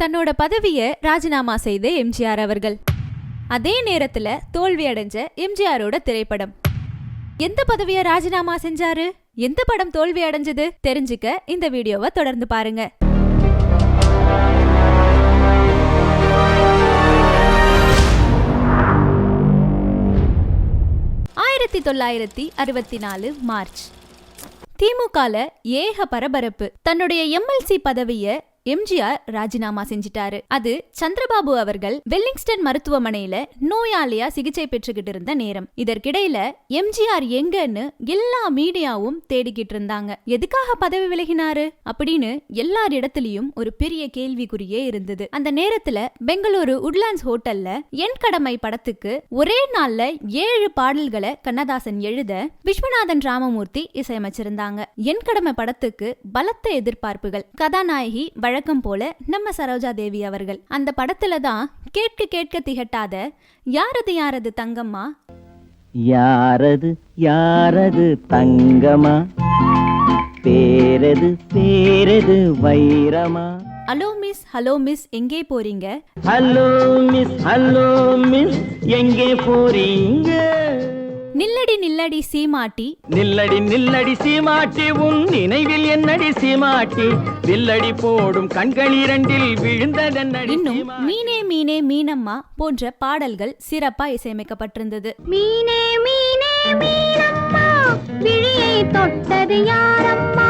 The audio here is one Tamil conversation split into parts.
தன்னோட பதவியை ராஜினாமா செய்த எம்ஜிஆர் அவர்கள். அதே நேரத்துல தோல்வி அடைஞ்ச எம்ஜிஆரோட திரைப்படம். எந்த பதவியை ராஜினாமா செஞ்சாரு? எந்த படம் தோல்வி அடைஞ்சது? தெரிஞ்சுக்க இந்த வீடியோவை தொடர்ந்து பாருங்க. ஆயிரத்தி தொள்ளாயிரத்தி அறுபத்தி நாலு மார்ச். திமுகல ஏக பரபரப்பு. தன்னுடைய எம்எல்சி பதவிய எம்ஜிஆர் ராஜினாமா செஞ்சிட்டாரு. அது சந்திரபாபு அவர்கள் வெல்லிங்ஸ்டன் மருத்துவமனையில நோயாளியா சிகிச்சை பெற்றுக்கிட்டு இருந்த நேரம். இதற்கிடையில எம்ஜிஆர் எங்கன்னு எல்லா மீடியாவும் தேடிக்கிட்டு இருந்தாங்க. எதுக்காக பதவி விலகினாரு? அப்படின்னு எல்லார் இடத்துலயும் ஒரு பெரிய கேள்விக்குறியே இருந்தது. அந்த நேரத்துல பெங்களூரு உட்லாண்ட்ஸ் ஹோட்டல்ல என் கடமை படத்துக்கு ஒரே நாள்ல ஏழு பாடல்களை கண்ணதாசன் எழுத விஸ்வநாதன் ராமமூர்த்தி இசையமைச்சிருந்தாங்க. என் கடமை படத்துக்கு பலத்த எதிர்பார்ப்புகள். கதாநாயகி வழக்கம் போல நம்ம சரோஜா தேவி அவர்கள். அந்த படத்துல தான் கேட்க கேட்க திகட்டாத யாரது யாரது தங்கம்மா? யாரது யாரது தங்கமா பேரது பேரது வைரமா ஹலோ மிஸ் ஹலோ மிஸ் எங்கே போறீங்க? ஹலோ மிஸ் ஹலோ மிஸ் எங்கே போறீங்க? நில்லடி நில்லடி சீமாட்டி. நில்லடி நில்லடி சீமாட்டி உன் நினைவில் என்னடி சீமாட்டி? வில்லடி போடும் கண்கள் இரண்டில் விழுந்ததென்னடி இன்னும் மீனே மீனே மீனம்மா போன்ற பாடல்கள் சிறப்பா இசையமைக்கப்பட்டிருந்தது. மீனே மீனே மீனம்மா விழியை தொட்டது யாரம்மா?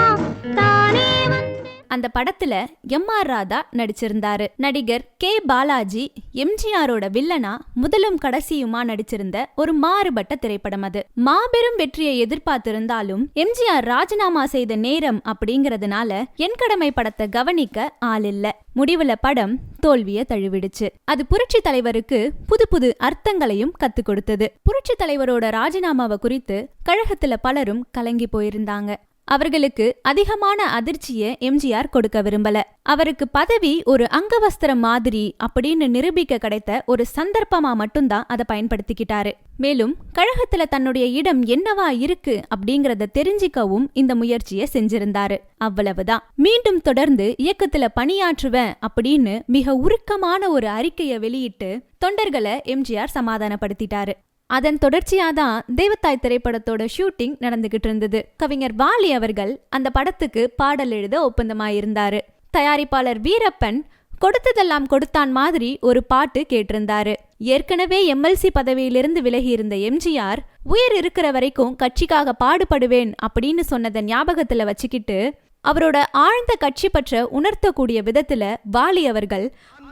அந்த படத்துல எம் ஆர் ராதா நடிச்சிருந்தாரு. நடிகர் கே பாலாஜி எம்ஜிஆரோட வில்லனா முதலும் கடைசியுமா நடிச்சிருந்த ஒரு மாறுபட்ட திரைப்படம் அது. மாபெரும் வெற்றியை எதிர்பார்த்திருந்தாலும் எம்ஜிஆர் ராஜினாமா செய்த நேரம் அப்படிங்கறதுனால என் கடமை படத்தை கவனிக்க ஆள் இல்ல. முடிவுல படம் தோல்விய தழுவிடுச்சு. அது புரட்சி தலைவருக்கு புது புது அர்த்தங்களையும் கத்து கொடுத்தது. புரட்சி தலைவரோட ராஜினாமாவை குறித்து கழகத்துல பலரும் கலங்கி போயிருந்தாங்க. அவர்களுக்கு அதிகமான அதிர்ச்சியை எம்ஜிஆர் கொடுக்க விரும்பல. அவருக்கு பதவி ஒரு அங்கவஸ்திரம் மாதிரி அப்படின்னு நிரூபிக்க கிடைத்த ஒரு சந்தர்ப்பமா மட்டும்தான் அதை பயன்படுத்திக்கிட்டாரு. மேலும் கழகத்துல தன்னுடைய இடம் என்னவா இருக்கு அப்படிங்கறத தெரிஞ்சிக்கவும் இந்த முயற்சியை செஞ்சிருந்தாரு. அவ்வளவுதான். மீண்டும் தொடர்ந்து இயக்கத்துல பணியாற்றுவேன் அப்படின்னு மிக உருக்கமான ஒரு அறிக்கையை வெளியிட்டு தொண்டர்களை எம்ஜிஆர் சமாதானப்படுத்திட்டாரு. அதன் தொடர்ச்சியாதான் தேவத்தாய் திரைப்படத்தோட ஷூட்டிங் நடந்துகிட்டு இருந்தது கவிஞர் வாலி அவர்கள் அந்த படத்துக்கு பாடல் எழுத ஒப்பந்தமாயிருந்தாரு. தயாரிப்பாளர் வீரப்பன் கொடுத்ததெல்லாம் கொடுத்தான் மாதிரி ஒரு பாட்டு கேட்டிருந்தாரு. ஏற்கனவே எம்எல்சி பதவியிலிருந்து விலகி இருந்த எம்ஜிஆர் உயிர் இருக்கிற வரைக்கும் கட்சிக்காக பாடுபடுவேன் அப்படின்னு சொன்னதை ஞாபகத்துல வச்சுக்கிட்டு அவரோட ஆழ்ந்த கட்சி பற்ற உணர்த்தக்கூடிய விதத்துல வாலி அவர்கள்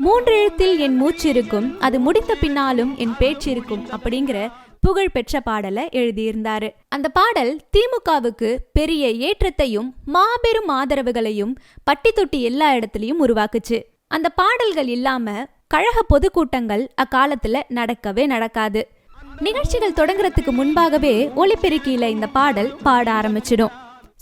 மூன்றெழுத்தில் என் மூச்சு இருக்கும் அது முடிந்த பின்னாலும் என் பேச்சு இருக்கும் அப்படிங்கிற புகழ் பெற்ற பாடலை எழுதியிருந்தாரு. அந்த பாடல் திமுகவுக்கு பெரிய ஏற்றத்தையும் மாபெரும் ஆதரவுகளையும் பட்டி தொட்டி எல்லா இடத்துலையும் உருவாக்குச்சு. அந்த பாடல்கள் இல்லாம கழக பொதுக்கூட்டங்கள் அக்காலத்துல நடக்கவே நடக்காது. நிகழ்ச்சிகள் தொடங்குறதுக்கு முன்பாகவே ஒலிபெருக்கியில இந்த பாடல் பாட ஆரம்பிச்சிடும்.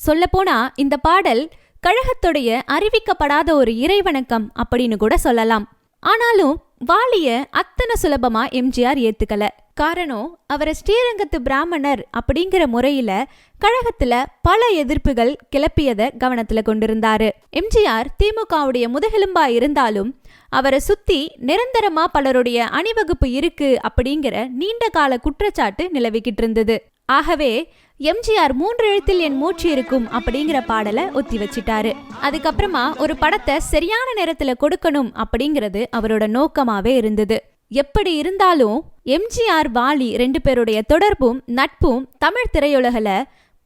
சொல்லப்போனா இந்த பாடல் கழகத்துடைய அறிவிக்கப்படாத ஒரு இறைவணக்கம் அப்படின்னு கூட சொல்லலாம். ஆனாலும் வாலிய அத்தனை சுலபமா எம்ஜிஆர் ஏத்துக்கல. காரணம் அவரை ஸ்ரீரங்கத்து பிராமணர் அப்படிங்கிற முறையில கழகத்துல பல எதிர்ப்புகள் கிளப்பியத கவனத்துல கொண்டிருந்தாரு. எம்ஜிஆர் திமுகவுடைய முதுகெலும்பா இருந்தாலும் அவரை சுத்தி நிரந்தரமா பலருடைய அணிவகுப்பு இருக்கு அப்படிங்கிற நீண்ட கால குற்றச்சாட்டு நிலவிக்கிட்டு இருந்தது. ஆகவே எம்ஜிஆர் மூன்று எழுத்தில் என் மூச்சு இருக்கும் அப்படிங்கிற பாடலை ஒத்தி வச்சிட்டாரு. அதுக்கப்புறமா ஒரு படத்தை சரியான நேரத்துல கொடுக்கணும் அப்படிங்கிறது அவரோட நோக்கமாவே இருந்தது. எப்படி இருந்தாலும் எம்ஜிஆர் வாலி ரெண்டு பேருடைய தொடர்பும் நட்பும் தமிழ் திரையுலகில்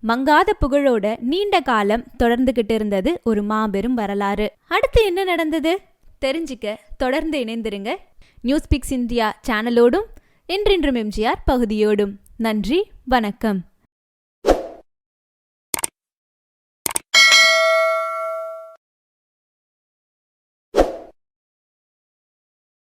மங்காத புகழோட நீண்ட காலம் தொடர்ந்துகிட்டு இருந்தது ஒரு மாபெரும் வரலாறு. அடுத்து என்ன நடந்தது? தெரிஞ்சுக்க தொடர்ந்து இணைந்திருங்க. நியூஸ் பிக்ஸ் இந்தியா சேனலோடும் என்றென்றும் எம்ஜிஆர் பகுதியோடும். நன்றி வணக்கம்.